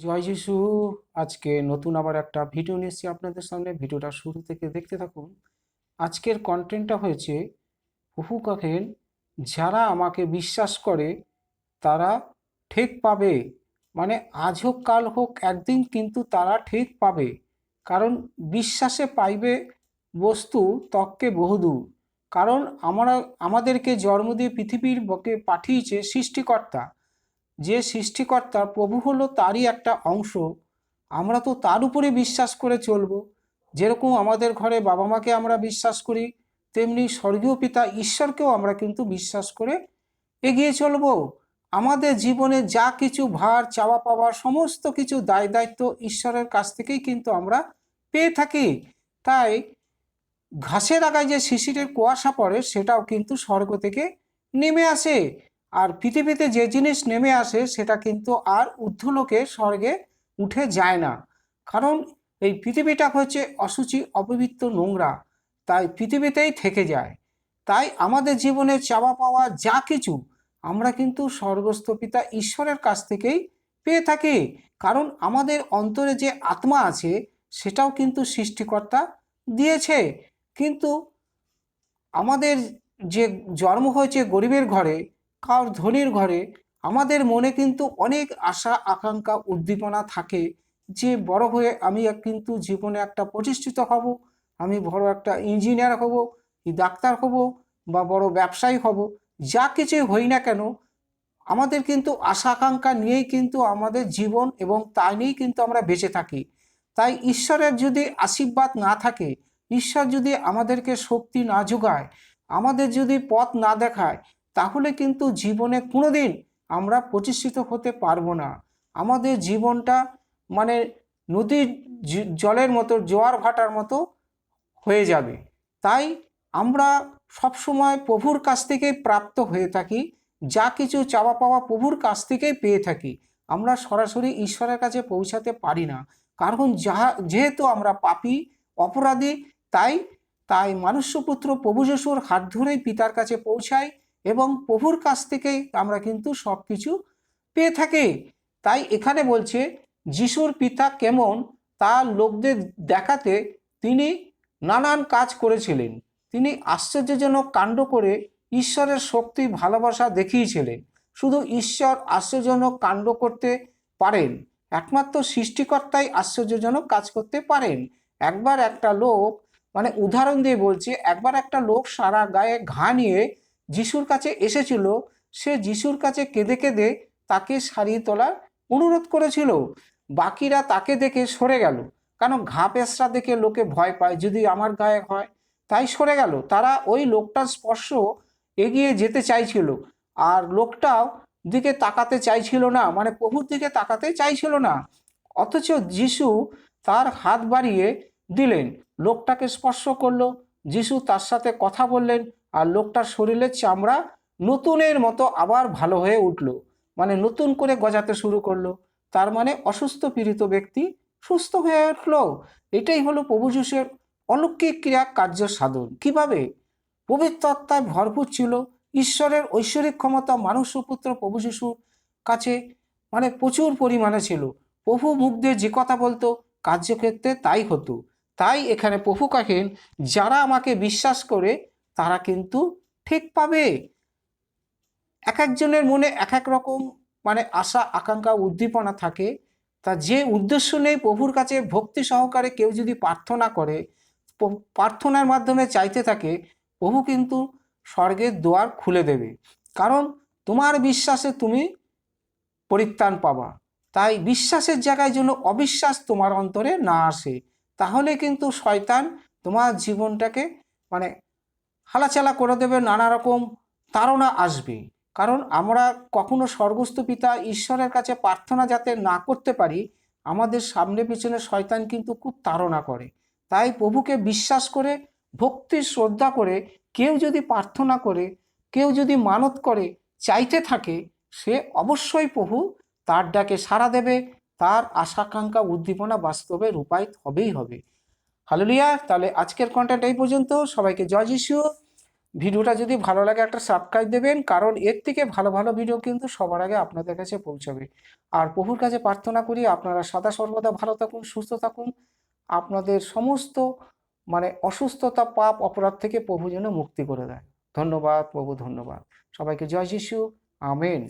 জয় যিশু। আজকে নতুন আবার একটা ভিডিও নিয়ে এসেছি আপনাদের সামনে। ভিডিওটা শুরু থেকে দেখতে থাকুন। আজকের কন্টেন্টটা হয়েছে বহু কাকেন, যারা আমাকে বিশ্বাস করে, তারা ঠিক পাবে। মানে আজ হোক, কাল হোক, একদিন কিন্তু তারা ঠিক পাবে। কারণ বিশ্বাসে পাইবে বস্তু তককে বহুদূর। কারণ আমরা, আমাদেরকে জন্ম দিয়ে পৃথিবীর বকে পাঠিয়েছে সৃষ্টিকর্তা। যে সৃষ্টিকর্তা প্রভু হলো তারই একটা অংশ, আমরা তো তার উপরে বিশ্বাস করে চলবো। যেরকম আমাদের ঘরে বাবা মাকে আমরা বিশ্বাস করি, তেমনি স্বর্গীয় পিতা ঈশ্বরকেও আমরা কিন্তু বিশ্বাস করে এগিয়ে চলব। আমাদের জীবনে যা কিছু ভার, চাওয়া পাওয়ার সমস্ত কিছু দায় দায়িত্ব ঈশ্বরের কাছ থেকেই কিন্তু আমরা পেয়ে থাকি। তাই ঘাসের আগায় যে শিশিরের কুয়াশা পড়ে, সেটাও কিন্তু স্বর্গ থেকে নেমে আসে। আর পৃথিবীতে যে জিনিস নেমে আসে সেটা কিন্তু আর ঊর্ধ্বলোকে স্বর্গে উঠে যায় না। কারণ এই পৃথিবীটা হচ্ছে অসুচি অপবিত্র নোংরা, তাই পৃথিবীতেই থেকে যায়। তাই আমাদের জীবনে চাওয়া পাওয়া যা কিছু আমরা কিন্তু স্বর্গস্থ পিতা ঈশ্বরের কাছ থেকেই পেয়ে থাকি। কারণ আমাদের অন্তরে যে আত্মা আছে সেটাও কিন্তু সৃষ্টিকর্তা দিয়েছে। কিন্তু আমাদের যে জন্ম হয়েছে গরিবের ঘরে কার ধনির ঘরে? আমাদের মনে কিন্তু অনেক আশা, আকাঙ্ক্ষা, উদ্দীপনা থাকে যে বড় হয়ে আমি কিন্তু জীবনে একটা প্রতিষ্ঠিত হব, আমি বড় একটা ইঞ্জিনিয়ার হব কি ডাক্তার হব বা বড় ব্যবসায়ী হব, যা কিছুই হই না কেন, আমাদের কিন্তু আশা, আকাঙ্ক্ষা নিয়েই কিন্তু আমাদের জীবন এবং তাই নিয়েই কিন্তু আমরা বেঁচে থাকি। তাই ঈশ্বরের যদি আশীর্বাদ না থাকে, ঈশ্বর যদি আমাদেরকে শক্তি না যোগায়, আমাদের যদি পথ না দেখায় তাহলে কিন্তু জীবনে কোনোদিন আমরা প্রতিষ্ঠিত হতে পারব না। আমাদের জীবনটা মানে নদীর জলের মতো, জোয়ার ভাটার মতো হয়ে যাবে। তাই আমরা সবসময় প্রভুর কাছ থেকে প্রাপ্ত হয়ে থাকি, যা কিছু চাওয়া পাওয়া প্রভুর কাছ থেকেই পেয়ে থাকি। আমরা সরাসরি ঈশ্বরের কাছে পৌঁছাতে পারি না। কারণ যা যেহেতু আমরা পাপি, অপরাধী, তাই তাই মানুষ্যপুত্র প্রভু যিশুর হাত ধরেই পিতার কাছে পৌঁছাই এবং প্রভুর কাছ থেকেই আমরা কিন্তু সব কিছু পেয়ে থাকি। তাই এখানে বলছে, যিশুর পিতা কেমন তা লোকদের দেখাতে তিনি নানান কাজ করেছিলেন। তিনি আশ্চর্যজনক কাণ্ড করে ঈশ্বরের শক্তি, ভালোবাসা দেখিয়েছিলেন। শুধু ঈশ্বর আশ্চর্যজনক কাণ্ড করতে পারেন, একমাত্র সৃষ্টিকর্তাই আশ্চর্যজনক কাজ করতে পারেন। একবার একটা লোক মানে উদাহরণ দিয়ে বলছে, একবার একটা লোক সারা গায়ে ঘা নিয়ে যিশুর কাছে এসেছিল, সে যিশুর কাছে কেঁদে কেঁদে তাকে সারিয়ে তোলার অনুরোধ করেছিল। বাকিরা তাকে দেখে সরে গেল। কারণ ঘা পেঁচড়া দেখে লোকে ভয় পায়, যদি আমার গায়ে হয়? তাই সরে গেল। তারা ওই লোকটার স্পর্শ এগিয়ে যেতে চাইছিল আর লোকটাও দিকে তাকাতে চাইছিল না মানে প্রভুর দিকে তাকাতে চাইছিল না। অথচ যিশু তার হাত বাড়িয়ে দিলেন। লোকটাকে স্পর্শ করল। যিশু তার সাথে কথা বললেন। আর লোকটার শরীরের চামড়া নতুনের মতো আবার ভালো হয়ে উঠল। মানে নতুন করে গজাতে শুরু করল। তার মানে অসুস্থ পীড়িত ব্যক্তি সুস্থ হয়ে উঠল। এটাই হলো প্রভু যিশুর অলৌকিক ক্রিয়া কার্য সাধন। কীভাবে? পবিত্র আত্মায় ভরপুর ছিল। ঈশ্বরের ঐশ্বরিক ক্ষমতা মানুষ পুত্র প্রভু যিশুর কাছে মানে প্রচুর পরিমাণে ছিল। প্রভু মুখ দিয়ে যে কথা বলতো, কার্যক্ষেত্রে তাই হতো। তাই এখানে প্রভু কাকেন যারা আমাকে বিশ্বাস করে তারা কিন্তু ঠিক পাবে। এক একজনের মনে এক এক রকম মানে আশা, আকাঙ্ক্ষা, উদ্দীপনা থাকে। তা যে উদ্দেশ্য নেই প্রভুর কাছে ভক্তি সহকারে কেউ যদি প্রার্থনা করে প্রার্থনার মাধ্যমে চাইতে থাকে, প্রভু কিন্তু স্বর্গের দুয়ার খুলে দেবে। কারণ তোমার বিশ্বাসে তুমি পরিত্রাণ পাবা। তাই বিশ্বাসের জায়গায় যেন অবিশ্বাস তোমার অন্তরে না আসে, তাহলে কিন্তু শয়তান তোমার জীবনটাকে মানে হালাচালা করে দেবে, নানা রকম তাড়না আসবে। কারণ আমরা কখনো স্বর্গস্থ পিতা ঈশ্বরের কাছে প্রার্থনা যাতে না করতে পারি, আমাদের সামনে পিছনে শয়তান কিন্তু খুব তাড়না করে। তাই প্রভুকে বিশ্বাস করে ভক্তি শ্রদ্ধা করে, কেউ যদি প্রার্থনা করে, কেউ যদি মানত করে, চাইতে থাকে, সে অবশ্যই প্রভু তার ডাকে সাড়া দেবে, তার আশাকাঙ্ক্ষা উদ্দীপনা বাস্তবে রূপায়িত হবেই হবে। হালেলুয়া, তাহলে আজকের কন্টেন্ট এই পর্যন্ত। সবাইকে জয় যিশু। ভিডিওটা যদি ভালো লাগে একটা সাবস্ক্রাইব দেবেন, কারণ এর থেকে ভালো ভালো ভিডিও কিন্তু সবার আগে আপনাদের কাছে পৌঁছাবে। আর প্রভুর কাছে প্রার্থনা করি, আপনারা সদা সর্বদা ভালো থাকুন, সুস্থ থাকুন। আপনাদের সমস্ত মানে অসুস্থতা, পাপ, অপরাধ থেকে প্রভু যেন মুক্তি করে দেয়। ধন্যবাদ, প্রভু ধন্যবাদ। সবাইকে জয় যিশু। আমেন।